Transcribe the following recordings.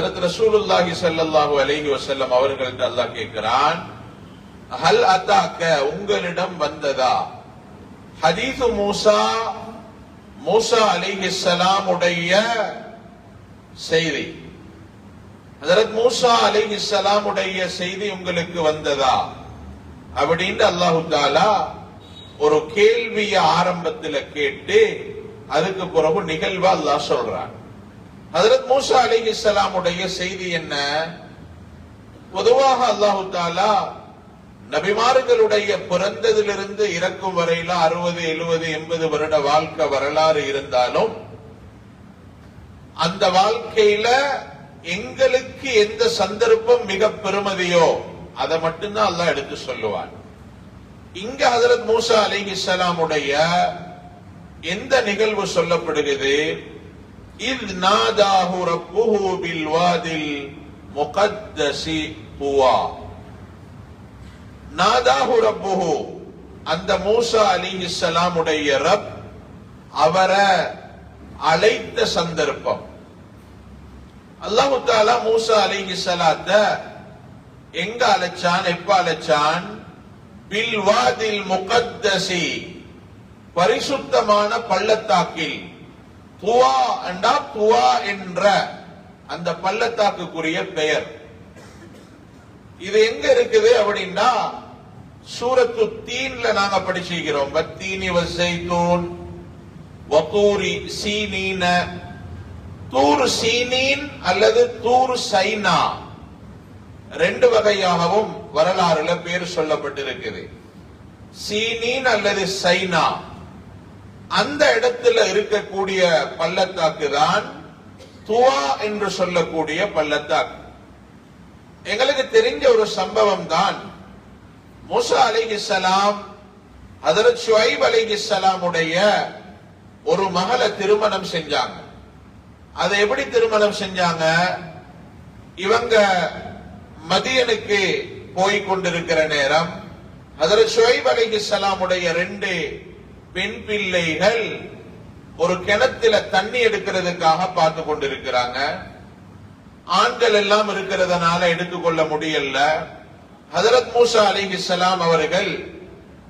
ஹதரத் ரசூலுல்லாஹி ஸல்லல்லாஹு அலைஹி வஸல்லம் அவர்கள்ட்ட அல்லாஹ் கேட்கிறான் ஹல் அத்தாக்க உங்களிடம் வந்ததா? ஹதீது மூசா மூசா அலைஹிஸ்ஸலாம் உடைய செய்தி. ஹதரத் மூசா அலைஹிஸ்ஸலாம் உடைய செய்தி உங்களுக்கு வந்ததா? அப்படின்னு அல்லாஹு தாலா ஒரு கேள்விய ஆரம்பத்துல கேட்டு அதுக்கு பிறகு நிகழ்வா அல்லாஹ் சொல்றான். ஹதரத் மூசா அலி உடைய செய்தி என்ன? பொதுவாக அல்லாஹு தாலா நபிமார்களுடைய பிறந்ததிலிருந்து இறக்கும் வரையில அறுபது எழுபது எண்பது வருட வாழ்க்கை வரலாறு இருந்தாலும் அந்த வாழ்க்கையில எங்களுக்கு எந்த சந்தர்ப்பம் மிக பெருமதியோ அதை மட்டும்தான் அல்லாஹ் எடுத்து சொல்லுவான். இங்க ஹசரத் மூசா அலைஹிஸ்ஸலாமுடைய எந்த நிகழ்வு சொல்லப்படுகிறது? இத் நாதாஹு ரப்புஹு பில் வாதில் முகத்தசி புவா நாதாஹு ரப்புஹு அந்த மூசா அலிஹிஸ்ஸலாமுடைய ரப் அவரை அழைத்த சந்தர்ப்பம். அல்லாஹு தாலா மூசா அலிஹிஸ்ஸலாத்த எங்க அழைச்சான் எப்ப அழைச்சான்? பில் வாதில் முகத்தசி பரிசுத்தமான பள்ளத்தாக்கில். துவா என்றா துவா என்ற அந்த பள்ளத்தாக்குக்குரிய பெயர். இது எங்க இருக்குது அப்படின்னா சூரத்து தீன்ல நாங்க படிச்சிருக்கிறோம் பத்தீனி தூன் வக்கூரி சீனீன. தூர் சீனீன் அல்லது தூர் சைனா. ரெண்டு வகையாகவும் வரலாறுல பேர் சொல்லப்பட்டிருக்குது. சீனீன் அல்லது சைனா. அந்த இடத்துல இருக்கக்கூடிய பள்ளத்தாக்கு தான் துவா என்று சொல்லக்கூடிய பள்ளத்தாக்கு. எங்களுக்கு தெரிஞ்ச ஒரு சம்பவம் தான் மூசா அலிஹிஸ்ஸலாம் அதரத் ஷுவைப் அலிஹிஸ்ஸலாம் உடைய ஒரு மகளை திருமணம் செஞ்சாங்க. அதை எப்படி திருமணம் செஞ்சாங்க? இவங்க மதியனுக்கு போய் கொண்டிருக்கிற நேரம் ஹதரத் ஷுவைப் அலிஹிஸ்ஸலாம் உடைய ரெண்டு பெண் பிள்ளைகள் ஒரு கிணத்துல தண்ணி எடுக்கிறதுக்காக பார்த்து கொண்டிருக்கிறாங்க. ஆண்கள் எல்லாம் இருக்கிறதுனால எடுத்துக்கொள்ள முடியல. ஹதரத் மூசா அலிஹிஸ்ஸலாம் அவர்கள்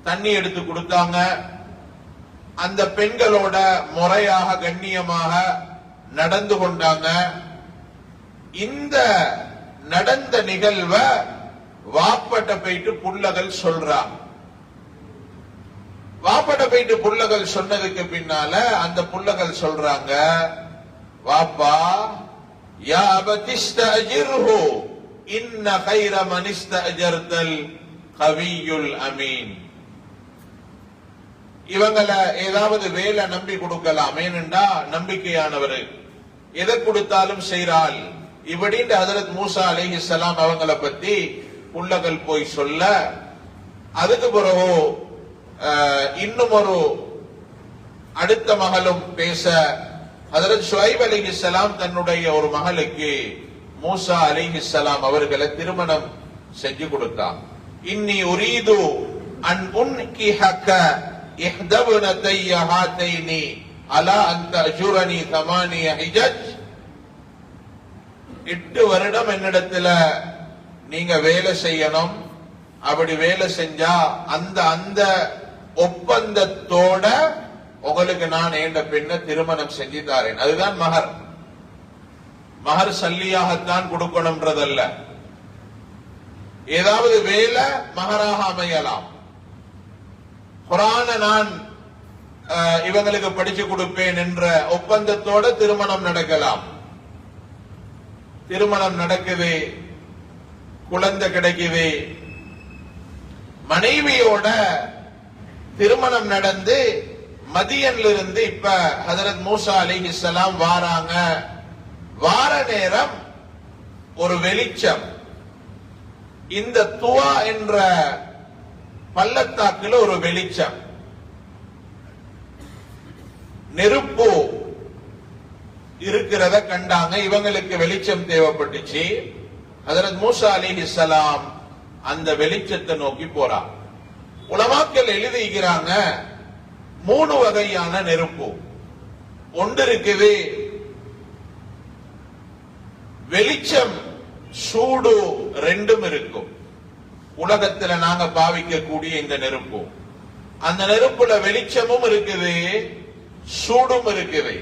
தண்ணி எடுத்து கொடுத்தாங்க. அந்த பெண்களோட முறையாக கண்ணியமாக நடந்து கொண்டாங்க. இந்த நடந்த நிகழ்வை வாப்பட்ட போயிட்டு புள்ளகள் சொல்றாங்க. வாப்பாட்ட போயிட்டு புள்ளகள் சொன்னதுக்கு பின்னால அந்த புள்ளகள் சொல்றாங்க வாப்பா யா அபதிஸ்தஜிர்ஹு இன்ன கைர மனிஸ்தஜர்தல் கவியுல் அமீன். இவங்கள ஏதாவது வேலை நம்பி கொடுக்கலாம். ஏனென்றா நம்பிக்கையானவர். எதை கொடுத்தாலும் செய்றாள் இப்படின்னு ஹசரத் மூசா அலைஹிஸ்ஸலாம் அவங்கள பத்தி புள்ளகள் போய் சொல்ல அதுக்கு பிறகு இன்னும் ஒரு அடுத்த மகளும் பேச ஹதரத் ஷுவைப் அலிஹிஸ்ஸலாம் தன்னுடைய ஒரு மகளுக்கு மூசா அலிஹிஸ்ஸலாம் அவர்களை திருமணம் செஞ்சு கொடுத்தார் இன்னி உரீது அன் உன்கிஹக இஹ்தபுனதைய நீ அலா அந்த அஜுரனி தமானிய ஹிஜஜ். எட்டு வருடம் என்னிடத்துல நீங்க வேலை செய்யணும். அப்படி வேலை செஞ்சா அந்த அந்த ஒப்பந்தத்தோட உங்களுக்கு நான் ஏண்ட பெண்ணை திருமணம் செஞ்சு தாரேன் அதுதான் மகர். மகர் சல்லியாகத்தான் கொடுக்கணும்ன்றதல்ல. ஏதாவது வேலை மகராக அமையலாம். குரான நான் அஹ், இவங்களுக்கு படிச்சு கொடுப்பேன் என்ற ஒப்பந்தத்தோட திருமணம் நடக்கலாம். திருமணம் நடக்குது குழந்தை கிடைக்குது. மனைவியோட திருமணம் நடந்து மதியன்ல இருந்து இப்ப ஹதரத் மூசா அலிஹிஸ்ஸலாம் வாராங்க. வார நேரம் ஒரு வெளிச்சம். இந்த துவா என்ற பள்ளத்தாக்குல ஒரு வெளிச்சம். நெருப்பு இருக்கிறத கண்டாங்க. இவங்களுக்கு வெளிச்சம் தேவைப்பட்டுச்சு. ஹதரத் மூசா அலிஹிஸ்ஸலாம் அந்த வெளிச்சத்தை நோக்கி போறான். உலமாக்கள் எழுதிக்கிறாங்க மூணு வகையான நெருப்பு. ஒன்று இருக்குது வெளிச்சம் சூடு ரெண்டும் இருக்கும். உலகத்துல நாங்க பாவிக்கக்கூடிய இந்த நெருப்பு. அந்த நெருப்புல வெளிச்சமும் இருக்குது சூடும் இருக்குது.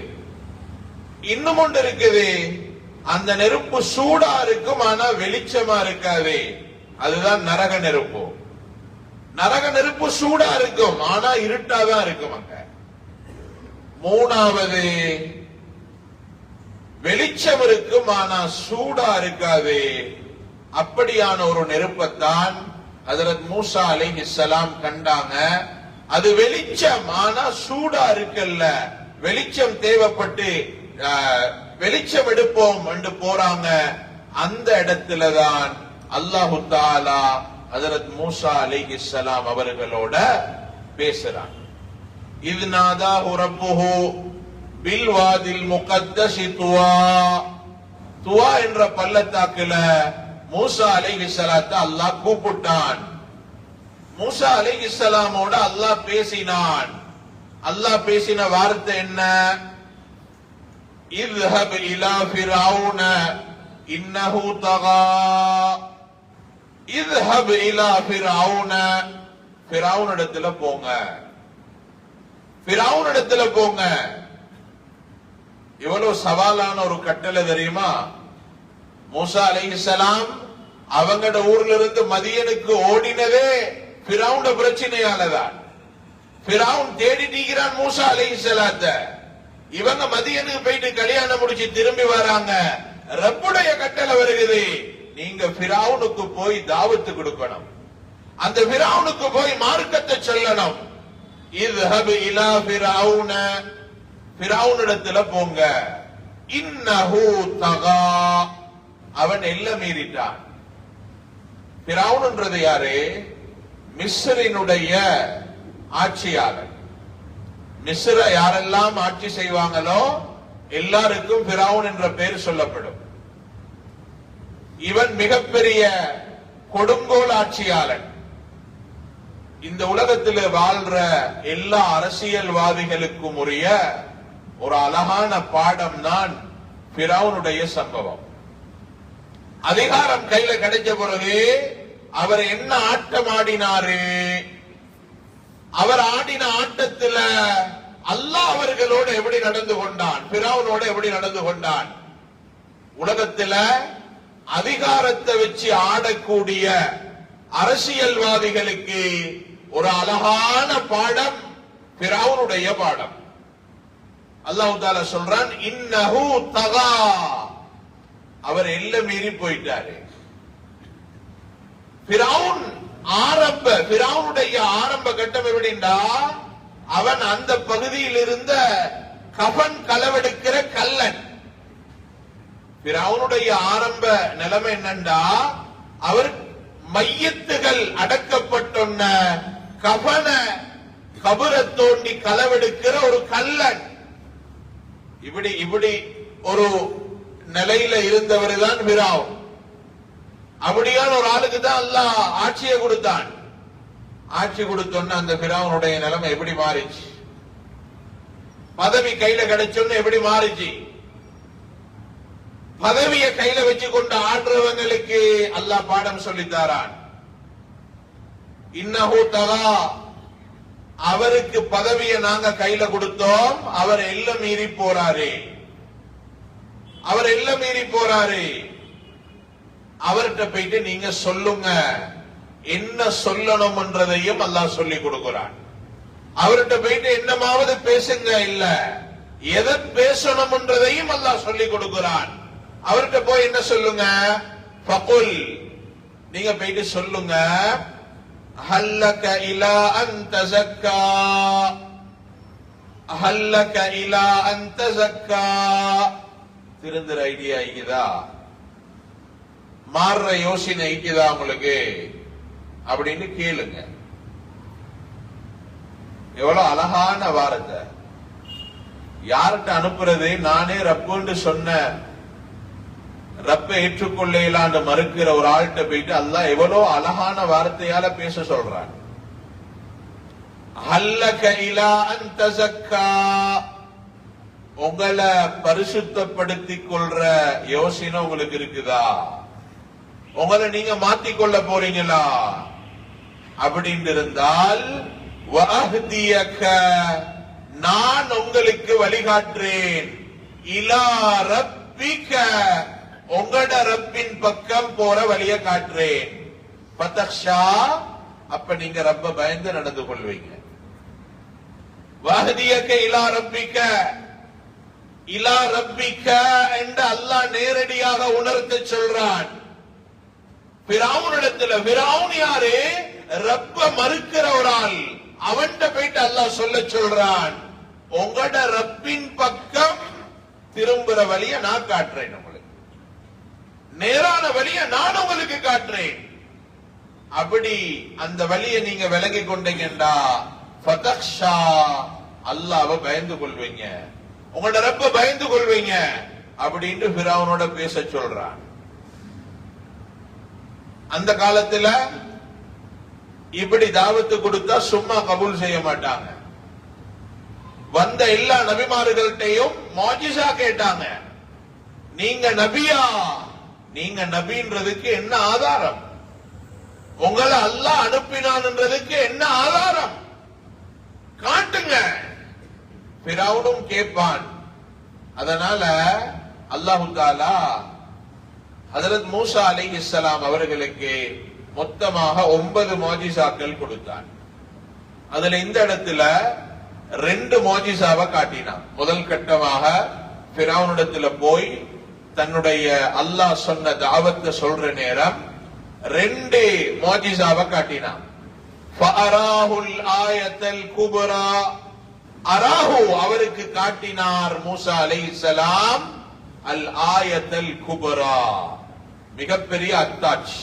இன்னும் ஒன்று இருக்குது அந்த நெருப்பு சூடா இருக்கும் ஆனா வெளிச்சமா இருக்காது. அதுதான் நரக நெருப்பு. நரக நெருப்பு சூடா இருக்கும். ஆனா இருட்டாதான் இருக்கும் அங்க. மூணாவது வெளிச்சம் இருக்கும் ஆனா சூடா இருக்காது. அப்படியான ஒரு நெருப்பத்தான் ஹஜரத் மூசா அலைஹிஸ்ஸலாம் கண்டாங்க. அது வெளிச்சம் ஆனா சூடா இருக்குல்ல. வெளிச்சம் தேவைப்பட்டு வெளிச்சம் எடுப்போம் என்று போறாங்க. அந்த இடத்துலதான் அல்லாஹு தாலா அதரத் மூசா அலி சலாம் அவர்களோட பேசுறாங்க. இது நாதா பில் வாதில் முகத்தசி துவா. துவா என்ற பள்ளத்தாக்குல மூசா அலை இஸ்லாத்த அல்லாஹ் கூப்பிட்டான். மூசா அலை சலாமோட அல்லாஹ் பேசினான். அல்லாஹ் பேசின வார்த்தை என்ன? இல்ஹப் இலா ஃபிரௌன இன்னஹு தகா. இதுஹப் இலா ஃபிரௌன ஃபிரௌன் இடத்துல போங்க. ஃபிரௌன் இடத்துல போங்க. எவ்வளவு சவாலான ஒரு கட்டளை தெரியுமா? மூசா அலைஹிஸ்ஸலாம் அவங்கட ஊர்ல இருந்து மதியனுக்கு ஓடினதே பிராவுண்ட பிரச்சனையாலதான். பிராவுன் தேடி நீக்கிறான் மூசா அலைஹிஸ்ஸலாத்த இவங்க மதியனுக்கு போயிட்டு கல்யாணம் முடிச்சு திரும்பி வராங்க. ரப்புடைய கட்டளை வருகிறது. நீங்க பிராவுனுக்கு போய் தாவத்து கொடுக்கணும். அந்த பிராவுனுக்கு போய் மார்க்கத்தை சொல்லணும். இது இலா பிராவுன பிராவுனிடத்துல போங்க. இன்னஹு தகா. அவன் எல்ல மீறிட்டான். ஃபிரௌன்ன்றது யாரு? மிஸ்ரினுடைய ஆட்சியாளர். மிஸ்ர யாரெல்லாம் ஆட்சி செய்வாங்களோ எல்லாருக்கும் பிராவுன் என்ற பெயர் சொல்லப்படும். இவன் மிகப்பெரிய கொடுங்கோல் ஆட்சியாளன் இந்த உலகத்தில் வாழ்ற எல்லா அரசியல்வாதிகளுக்கும் உரிய ஒரு அழகான பாடம் தான் பிறவுனுடைய சம்பவம். அதிகாரம் கையில கிடைச்ச பிறகு அவர் என்ன ஆட்டம் ஆடினாரு அவர் ஆடின ஆட்டத்துல அல்லாஹ் அவர்களோடு எப்படி நடந்து கொண்டான்? பிறவனோட எப்படி நடந்து கொண்டான்? உலகத்துல அதிகாரத்தை வச்சு ஆடக்கூடிய அரசியல்வாதிகளுக்கு ஒரு அழகான பாடம் பிறவுனுடைய பாடம். அல்லாஹ் தாலா சொல்றான் இன்னஹு தகா. அவர் எல்லாம் மீறி போயிட்டாரு. பிராவுன் ஆரம்ப பிறவுனுடைய ஆரம்ப கட்டம் எப்படின்னா அவன் அந்த பகுதியில் இருந்த கபன் களவெடுக்கிற கல்லன். பிறவுனுடைய ஆரம்ப நிலைமை என்னண்டா? அவர் மையத்துகள் அடக்கப்பட்டுள்ள கபன கபர தோண்டி களவெடுக்கிற ஒரு கல்லன் இப்படி இப்படி ஒரு நிலையில இருந்தவர் தான் பிராவ் அப்படியான ஒரு ஆளுக்கு தான் அல்லாஹ் ஆட்சியை கொடுத்தான். ஆட்சி கொடுத்தோன்னு அந்த பிராவனுடைய நிலைமை எப்படி மாறிச்சு? பதவி கையில கிடைச்சோன்னு எப்படி மாறிச்சு? பதவியை கையில வச்சு கொண்டு ஆடுறவங்களுக்கு அல்லாஹ் பாடம் சொல்லித்தாரான் இன்னஹு தகா அவருக்கு பதவியை நாங்க கையில கொடுத்தோம். அவர் எல்ல மீறி போறாரு. அவர் எல்லாம் மீறி போறாரு. அவர்கிட்ட போயிட்டு நீங்க சொல்லுங்க. என்ன சொல்லணும்ன்றதையும் அல்லாஹ் சொல்லி கொடுக்கிறான். அவர்கிட்ட போயிட்டு என்னமாவது பேசுங்க இல்ல. எதை பேசணும்ன்றதையும் அல்லாஹ் சொல்லி கொடுக்கிறான். அவர்கிட்ட போய் என்ன சொல்லுங்க? பகுல் நீங்க போயிட்டு சொல்லுங்க. ஹல்லக இலா அந்த ஜக்கா ஹல்லக இலா அந்த ஜக்கா திருந்துற ஐடியா ஐக்குதா? மாறுற யோசனை ஐக்குதா உங்களுக்கு? அப்படின்னு கேளுங்க. எவ்வளவு அழகான வார்த்தை. யார்கிட்ட அனுப்புறது? நானே ரப்புன்னு சொன்ன ரப்ப ஏற்றுக்கொள்ளலான்னு மறுக்கிற ஒரு ஆள்கிட்ட போயிட்டு அல்லா எவ்வளவு அழகான வார்த்தையால பேச சொல்றான். உங்களை பரிசுத்தப்படுத்திக் கொள்ற யோசனை உங்களுக்கு இருக்குதா? உங்களை நீங்க மாத்திக்கொள்ள போறீங்களா? அப்படின்னு இருந்தால் நான் உங்களுக்கு வழிகாட்டுறேன். இலா ரப்பிக்க. உங்களோட ரப்பின் பக்கம் போற வழிய காட்டுறேன். பதக்ஷா அப்ப நீங்க ரப்ப பயந்து நடந்து கொள்வீங்க. வஹதியக்க இலா ரப்பிக்க. இலா ரப்பிக்க என்று அல்லாஹ் நேரடியாக உணர்த்து சொல்றான். பிராவுனிடத்துல பிராவுன் யாரு? ரப்ப மறுக்கிற ஒரு ஆள். அவன்கிட்ட போயிட்டு அல்லாஹ் சொல்ல சொல்றான். உங்களோட ரப்பின் பக்கம் திரும்புற வழிய நான் காட்டுறேன். நேரான வழியை நான் உங்களுக்கு காட்டுறேன் அப்படி அந்த வழியை நீங்க விலகி கொண்டீங்கடா ஃபதக்ஷா அல்லாஹ்வை பயந்து கொள்வீங்க. உங்களோட ரப்ப பயந்து கொள்வீங்க அப்படின்னு பிராவனோட பேச சொல்றான். அந்த காலத்துல இப்படி தாவத்து கொடுத்தா சும்மா கபூல் செய்ய மாட்டாங்க. வந்த எல்லா நபிமார்கள்ட்டையும் மாஜிசா கேட்டாங்க நீங்க நபியா? நீங்க நபின்றதுக்கு என்ன ஆதாரம்? உங்களை அல்லாஹ் அனுப்பினான்ன்றதுக்கு என்ன ஆதாரம்? காட்டுங்க. பிறவுனும் கேட்பான். அதனால அல்லாஹு தாலா ஹசரத் மூசா அலைஹிஸ்ஸலாம் அவர்களுக்கு மொத்தமாக ஒன்பது மோஜிசாக்கள் கொடுத்தான். அதுல இந்த இடத்துல ரெண்டு மோஜிசாவை காட்டினான். முதல் கட்டமாக பிராவுனிடத்துல போய் தன்னுடைய அல்லாஹ் சொன்ன தாவத்தை சொல்ற நேரம் ரெண்டே மோஜிசாவை காட்டினான் குபரா. அராஹு அவருக்கு காட்டினார் மூசா அலை சலாம். அல் ஆயத்தல் குபரா. மிகப்பெரிய அத்தாட்சி.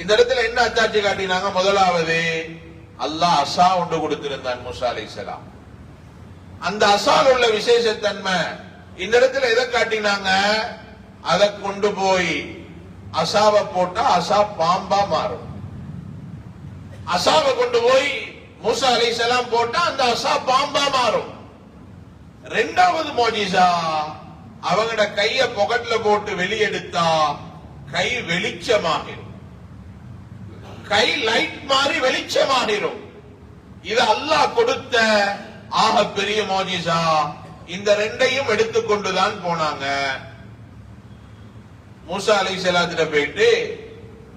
இந்த இடத்துல என்ன அத்தாட்சி காட்டினாங்க? முதலாவது அல்லாஹ் அசா ஒன்று கொடுத்திருந்தான் மூசா அலை சலாம். அந்த அசால் உள்ள விசேஷத்தன்மை இந்த இடத்துல எதை காட்டினாங்க? அதை கொண்டு போய் அசாவை போட்டா அசா பாம்பா மாறும். அசாவை கொண்டு போய் மூசா அலைஹிஸ்ஸலாம் போட்டா அந்த அசா பாம்பா மாறும். ரெண்டாவது மோஜிசா அவங்களோட கைய பொகட்ல போட்டு வெளியெடுத்தா கை வெளிச்சமாகிடும் கை லைட் மாதிரி வெளிச்சமாகிடும் இது அல்லாஹ் கொடுத்த ஆக பெரிய மோஜிசா. இந்த ரெண்டையும் எடுத்துக்கொண்டுதான் போனாங்க. மூசா அலை போயிட்டு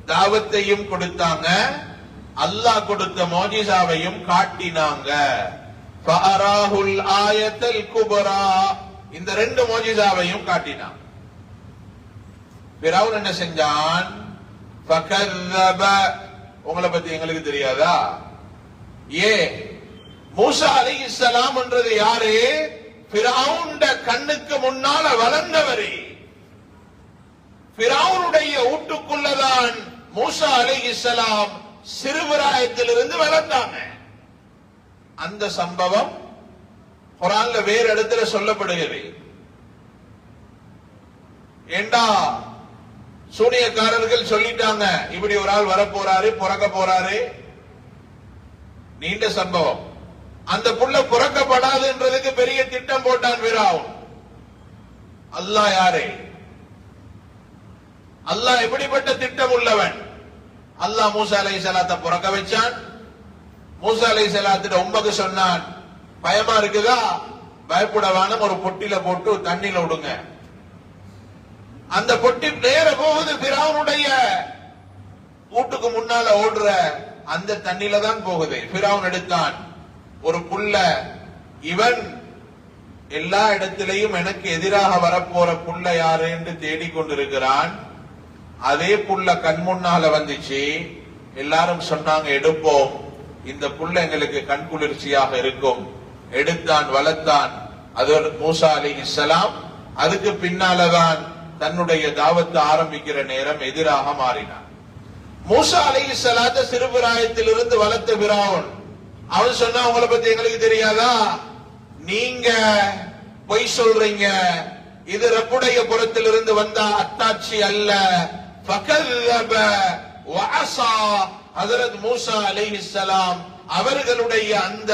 தாவத்தையும் கொடுத்தாங்க. அல்லாஹ் கொடுத்த மோஜிசாவையும் காட்டினாங்க. ஆயத்தல் குபரா. இந்த ரெண்டு மோஜிசாவையும் காட்டினான் பிறவுன் என்ன செஞ்சான்? ஃபகذب உங்களை பத்தி எங்களுக்கு தெரியாதா? ஏ மூசா அலைஹிஸ்ஸலாம் என்றது யாரு? பிறவுண்ட கண்ணுக்கு முன்னால வளர்ந்தவரே. பிராவுனுடைய வீட்டுக்குள்ளதான் மூசா அலைஹிஸ்ஸலாம் சிறுபிராயத்திலிருந்து வளர்ந்தாங்க. அந்த சம்பவம் குரான்ல வேறு இடத்துல சொல்லப்படுகிறது. ஏண்டா சூனியக்காரர்கள் சொல்லிட்டாங்க இப்படி ஒரு ஆள் வர போறாரு பிறக்க போறாரு. நீண்ட சம்பவம். அந்த புள்ள பிறக்கப்படாதுன்றதுக்கு பெரிய திட்டம் போட்டான் விராவுன் அல்லாஹ் யாரே? அல்லாஹ் எப்படிப்பட்ட திட்டம் உள்ளவன்? அல்லாஹ் மூசா அலை சலாத்தை பிறக்க வச்சான். மூசா அலை சலாத்திட்ட உம்மக்கு சொன்னான். பயமா இருக்குதா? பயப்படவான ஒரு பொட்டில போட்டு தண்ணியில விடுங்க. அந்த பொட்டி நேர போகுது பிராவுனுடைய வீட்டுக்கு முன்னால ஓடுற அந்த தண்ணில தான் போகுது. பிராவுன் எடுத்தான். ஒரு புல்ல. இவன் எல்லா இடத்திலையும் எனக்கு எதிராக வரப்போற புள்ள யாரு என்று தேடிக்கொண்டிருக்கிறான். அதே புள்ள கண் முன்னால வந்துச்சு. எல்லாரும் சொன்னாங்க எடுப்போம். இந்த புள்ள எங்களுக்கு கண் குளிர்ச்சியாக இருக்கும். எடுத்தான் வளர்த்தான். அது மூசா அலி இஸ்லாம் அதுக்கு பின்னாலதான் தன்னுடைய தாவத்தை ஆரம்பிக்கிற நேரம் எதிராக மாறினான். மூசா அலி இஸ்லாத்த சிறுபிராயத்திலிருந்து வளர்த்த பிராவன் அவன் சொன்னா உங்களை பத்தி எங்களுக்கு தெரியாதா? நீங்க பொய் சொல்றீங்க. இது ரப்புடைய புறத்திலிருந்து வந்த அத்தாட்சி அல்ல. பகல்லப வஅஸா ஹஜரத் மூசா அலைஹிஸ்ஸலாம் அவர்களுடைய அந்த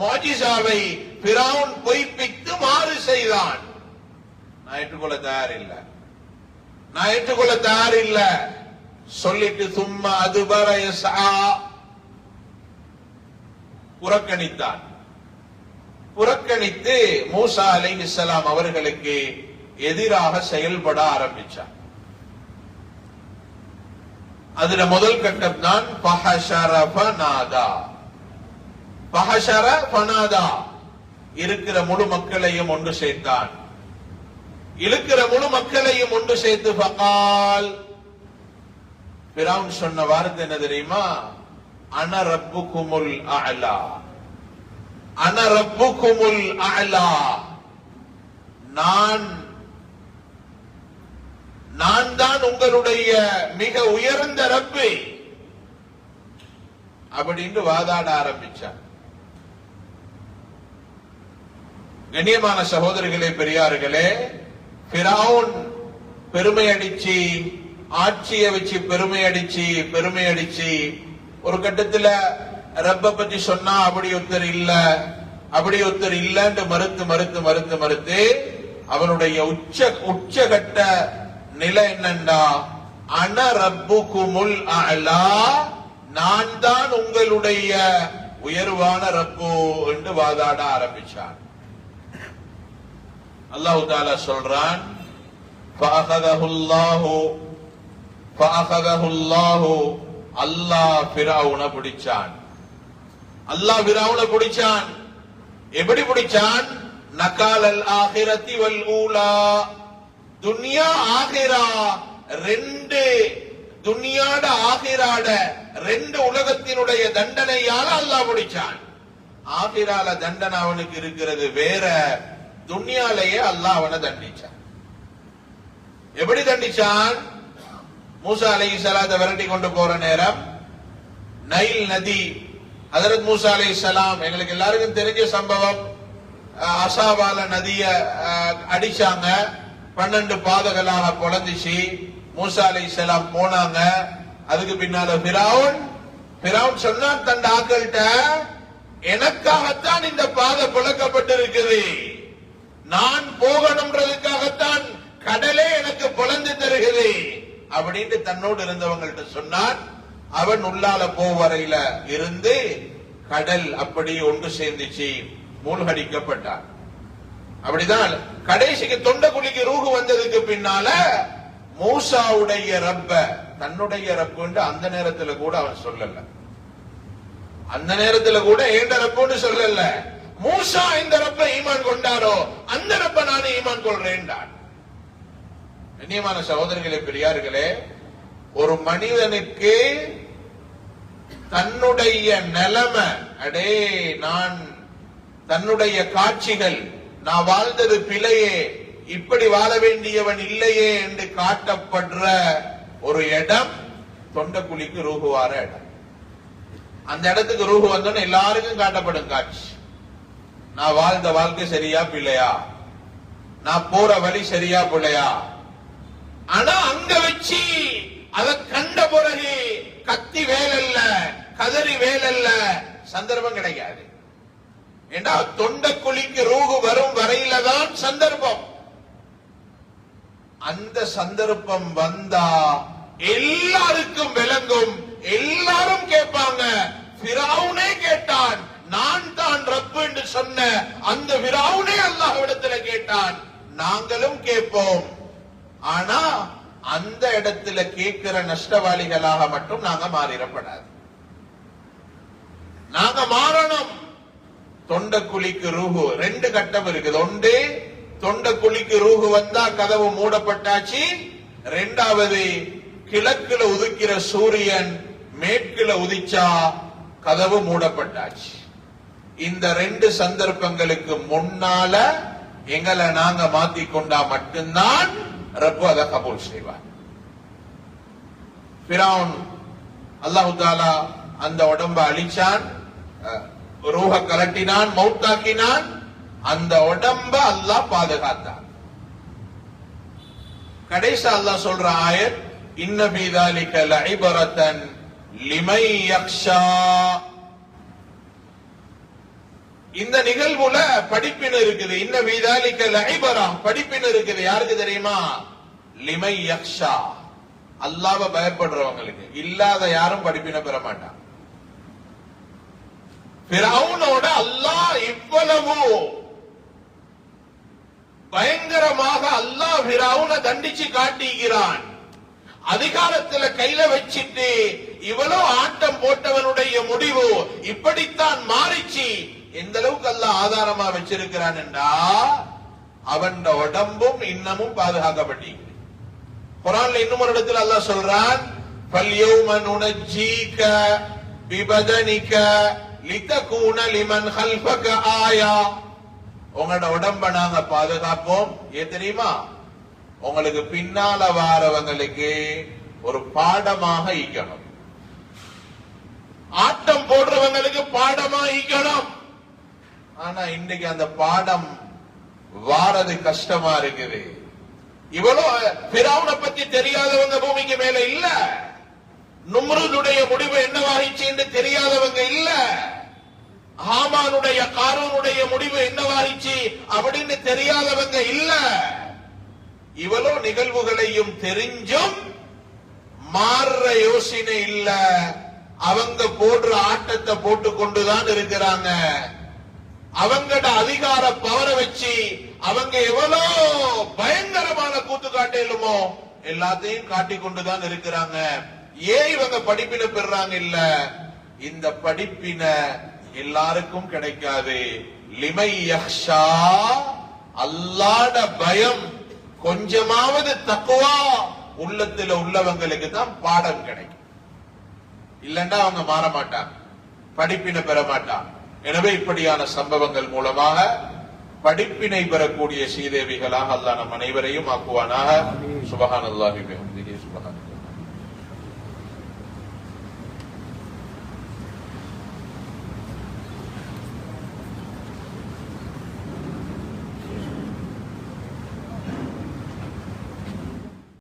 மாஜிசாவை பிராவுன் பொய்ப்பித்து மாறு செய்தான். நான் ஏற்றுக்கொள்ள தயார் இல்ல நான் ஏற்றுக்கொள்ள தயார் இல்ல சொல்லிட்டு சும்மா அதுபர யஸ்ஆ புறக்கணித்தான். புறக்கணித்து மூசா அலைஹிஸ்ஸலாம் அவர்களுக்கு எதிராக செயல்பட ஆரம்பிச்சார் அதுல முதல் கட்டம் தான் பஹஷர ஃபனாதா பஹஷர இருக்கிற முழு மக்களையும் ஒன்று சேர்த்தான். இருக்கிற முழு மக்களையும் ஒன்று சேர்த்து பகால் பிரான் சொன்ன வார்த்தை என்ன தெரியுமா? அன ரப்புக்குமுல் அலா அன ரப்புக்குமுல் அலா நான் நான் தான் உங்களுடைய மிக உயர்ந்த ரப்பு. அப்படின்னு வாதாட ஆரம்பிச்சார். கண்ணியமான சகோதரிகளே பெரியார்களே பிராவுன் பெருமை அடிச்சு ஆட்சியை வச்சு பெருமை அடிச்சு பெருமை அடிச்சு ஒரு கட்டத்துல ரப்ப பத்தி சொன்னா அப்படி ஒருத்தர் இல்ல அப்படி ஒருத்தர் இல்லன்னு மறுத்து மறுத்து மறுத்து மறுத்து அவனுடைய உச்ச உச்சகட்ட நிலை என்னண்டா அன ரப்பு குமுல் அலா நான் தான் உங்களுடைய உயர்வான ரப்பு என்று வாதாட ஆரம்பிச்சான். அல்லாஹு தாலா சொல்றான் அல்லாஹ் பிராவுன பிடிச்சான். அல்லாஹ் பிராவுன பிடிச்சான்? எப்படி பிடிச்சான்? நகால் அல் ஆஹிரத்தி வல் ஊலா. துனியா ஆகிரா ரெண்டு துன்யாட ஆகிராட ரெண்டு உலகத்தினுடைய தண்டனையால அல்லாஹ் முடிச்சான். ஆகிரால தண்டனை அவனுக்கு இருக்கிறது வேற துன்யாலேயே அல்லாஹ் அவனை தண்டிச்சான். எப்படி தண்டிச்சான்? மூசா அலை சலாத்தை விரட்டி கொண்டு போற நேரம் நைல் நதி அதரத் மூசா அலை சலாம் எங்களுக்கு எல்லாருக்கும் தெரிஞ்ச சம்பவம் அசாவால நதிய அடிச்சாங்க. பன்னெண்டு பாதகளாக பொழந்துச்சு. மூசா அலை போனாங்க. அதுக்கு பின்னால பிராவுன் பிராவுன் சொன்னான் தன் ஆக்கள்கிட்ட எனக்காகத்தான் இந்த பாதை புழக்கப்பட்டிருக்குது. நான் போகணும்ன்றதுக்காகத்தான் கடலே எனக்கு புலந்து தருகிறது. அப்படின்னு தன்னோடு இருந்தவங்கள்ட்ட சொன்னான். அவன் உள்ளால போவரையில இருந்து கடல் அப்படி ஒன்று சேர்ந்துச்சு. மூழ்கடிக்கப்பட்டான். அப்படிதான் கடைசிக்கு தொண்டக்குழிக்கு ரூகு வந்ததுக்கு பின்னால மூசாவுடைய ரப்ப தன்னுடைய ரப்புன்னு அந்த நேரத்துல கூட அவன் சொல்லல. அந்த நேரத்துல கூட ஏண்ட ரப்புன்னு சொல்லல. மூசா இந்த ரப்ப ஈமான் கொண்டாரோ அந்த ரப்ப நானும் ஈமான் கொள்றேன்டான். கண்ணியமான சகோதரர்களே பெரியார்களே ஒரு மனிதனுக்கு தன்னுடைய நிலைமை அடே நான் தன்னுடைய காட்சிகள் நான் வாழ்ந்தது பிழையே இப்படி வாழ வேண்டியவன் இல்லையே என்று காட்டப்படுற ஒரு இடம் தொண்டக்குழிக்கு ரூகுவார இடம். அந்த இடத்துக்கு ரூகு வந்தோன்னு எல்லாருக்கும் காட்டப்படும் காட்சி. நான் வாழ்ந்த வாழ்க்கை சரியா பிள்ளையா நான் போற வழி சரியா பிள்ளையா ஆனா அங்க வச்சு அதை கண்ட பிறகு கத்தி வேலல்ல கதறி வேலல்ல சந்தர்ப்பம் கிடைக்காது ஏண்டா தொண்ட குழிக்கு ரூகு வரும் வரையில தான் சந்தர்ப்பம். அந்த சந்தர்ப்பம் வந்தா எல்லாருக்கும் விளங்கும். எல்லாரும் கேட்பாங்க. பிராவுனே கேட்டான். நான் தான் ரப்பு என்று சொன்ன அந்த பிராவுனே அல்லாஹ்விடத்துல கேட்டான். நாங்களும் கேட்போம். ஆனா அந்த இடத்துல கேட்கிற நஷ்டவாளிகளாக மட்டும் நாங்க மாறிடப்படாது. நாங்க மாறணும். தொண்டக்குழிக்கு ரூஹு. ரெண்டு கட்டம் இருக்குது. ஒன்று தொண்டக்குழிக்கு ரூஹு வந்தா கதவு மூடப்பட்டாச்சு. ரெண்டாவது கிழக்குல உதிக்கிற சூரியன் மேற்குல உதிச்சா கதவு மூடப்பட்டாச்சு. இந்த ரெண்டு சந்தர்ப்பங்களுக்கு முன்னால எங்களை நாங்க மாத்திக்கொண்டா மட்டும்தான் ரப்பு அதை கபூல் செய்வார். பிராவுன் அல்லாஹு தாலா அந்த உடம்ப அழிச்சான். ரூஹ கலட்டினான் மௌத்தாக்கினான். அந்த உடம்ப அல்லாஹ் பாதுகாத்தான். கடைசி அல்லாஹ் சொல்ற ஆயர் இன்ன பீதாலிக லஐபரத்தன் லிமை யக்ஷா. இந்த நிகழ்வுல படிப்பின் இருக்குது இன்ன வீதாலிக்க லைபரா படிப்பின் இருக்குது யாருக்கு தெரியுமா? லிமை யக்ஷா. அல்லாவ பயப்படுறவங்களுக்கு. இல்லாத யாரும் படிப்பினை பெற மாட்டான். பிரவுனோட அல்லாஹ் இவ்வளவு பயங்கரமாக அல்லாஹ் பிரவுனை தண்டிச்சு காட்டுகிறான். அதிகாரத்துல கையில வச்சிட்டு இவ்வளோ ஆட்டம் போட்டவனுடைய முடிவு இப்படித்தான் மாறிச்சு. எந்த அளவுக்கு அல்ல ஆதாரமா வச்சிருக்கிறான் என்றா அவன் உடம்பும் இன்னமும் பாதுகாக்கப்பட்டிருக்கு. குரான்ல இன்னும் ஒரு இடத்துல அல்லாஹ் சொல்றான் பல்யோமன் உணர்ஜீக்க விபதனிக்க லித்தகூன லிமன் ஹல்பக ஆயா உங்களோட உடம்ப நாங்க பாதுகாப்போம் ஏன் தெரியுமா உங்களுக்கு பின்னால வாரவங்களுக்கு ஒரு பாடமாக ஈக்கணும் ஆட்டம் போடுறவங்களுக்கு பாடமா ஈக்கணும் ஆனா இன்னைக்கு அந்த பாடம் வாரது கஷ்டமா இருக்குது இவ்வளவு பிராவனை பத்தி தெரியாதவங்க பூமிக்கு மேல இல்லை நும்ருதுடைய முடிவு என்னவாயிச்சு என்று தெரியாதவங்க இல்ல. ஹாமானுடைய காரூனுடைய முடிவு என்னவாகிச்சு அப்படின்னு தெரியாதவங்க இல்ல. இவ்வளவு நிகழ்வுகளையும் தெரிஞ்சும் மாறுற யோசனை இல்ல. அவங்க போடுற ஆட்டத்தை போட்டு கொண்டுதான் இருக்கிறாங்க. அவங்கட அதிகார பவரை வச்சு அவங்க எவ்வளவு பயங்கரமான கூத்து காட்டிலுமோ எல்லாத்தையும் காட்டிக்கொண்டுதான் இருக்கிறாங்க. ஏன் இவங்க படிப்பினை பெறாங்க இல்ல? இந்த படிப்பினை எல்லாருக்கும் கிடைக்காது. லிமை யக்ஷா அல்லாட பயம் கொஞ்சமாவது தக்குவா உள்ளத்துல உள்ளவங்களுக்கு தான் பாடம் கிடைக்கும். இல்லண்டா அவங்க மாற மாட்டாங்க. படிப்பினை பெற மாட்டாங்க. எனவே இப்படியான சம்பவங்கள் மூலமாக படிப்பினை பெறக்கூடிய சீதேவிகளாக அல்லாஹ் நம் அனைவரையும் ஆக்குவானாக. சுபஹான் அல்லாஹி